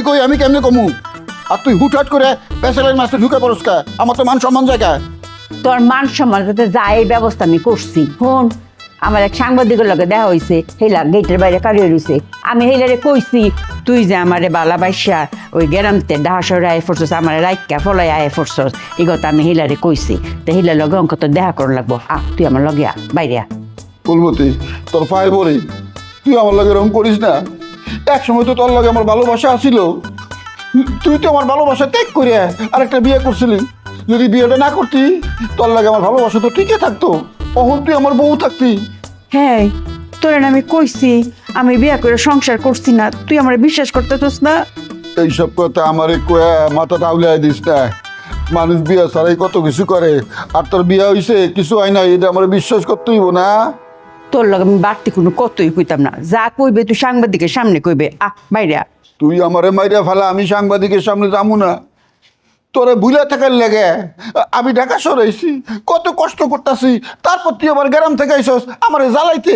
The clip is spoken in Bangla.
যদি কই আমি কেমনে কমু? আর তুই হুটহাট করে পেশালের মাসে ঢুকে পড়স কা? আমার তো মান সম্মান জায়গা। তোর মান সম্মান যাতে যায় এই ব্যবস্থা আমি করছি। ফোন আমার এক সাংবাদিকের লগে দেখা হয়েছে হেলা গেটের বাইরে কারিয়ে রয়েছে আমি হেলারে কইছি তুই যে আমারে বালা বাইসা ওই গেরামতে ডাহা সরে আয় ফোরছস আমার রাইকা ফলাই আয় ফোরছস এই কথা আমি হেলারে কইছি। তো হেলার লগে অঙ্ক তো দেখা করুন লাগবো। আ তুই আমার লগে আ বাইরে আ। বলবতি তোর পায়ে পড়ি। তুই আমার লগে এরকম করিস না। এক সময় তো তোর লগে আমার ভালোবাসা আছিল। তুই তো আমার ভালোবাসা ত্যাগ করে আরেকটা বিয়ে করছিলি। যদি বিয়েটা না করতি তোর লাগে আমার ভালোবাসা তো ঠিকই থাকতো। অহন তুই আমার বউ থাকতি? হ্যাঁ তোর আমি কইছি আমি বিয়া করে সংসার করছি না। তুই আমার বিশ্বাস করতেছস না? এইসব কথা আমারে কয়া মাথা তাউলিয়ে দিস না। মানুষ বিয়ে ছাড়াই কত কিছু করে আর তোর বিয়ে হইছে কিছু হয় না এটা আমার বিশ্বাস করতে হইব না। তোর লগে আমি বাড়তি কোনো কতই কইতাম না। যা কইবে তুই সাংবাদিকের সামনে কইবে। আহ, বাইরে। তুই আমারে মাইরা ফেলা, আমি সাংবাদিকের সামনে যাব না। তোরে ভুলে থাকার লেগে, আমি ঢাকা সরাইছি কত কষ্ট করতেছি, তারপর তুই আমার গ্রাম থেকে আইসস আমারে জ্বালাইতে।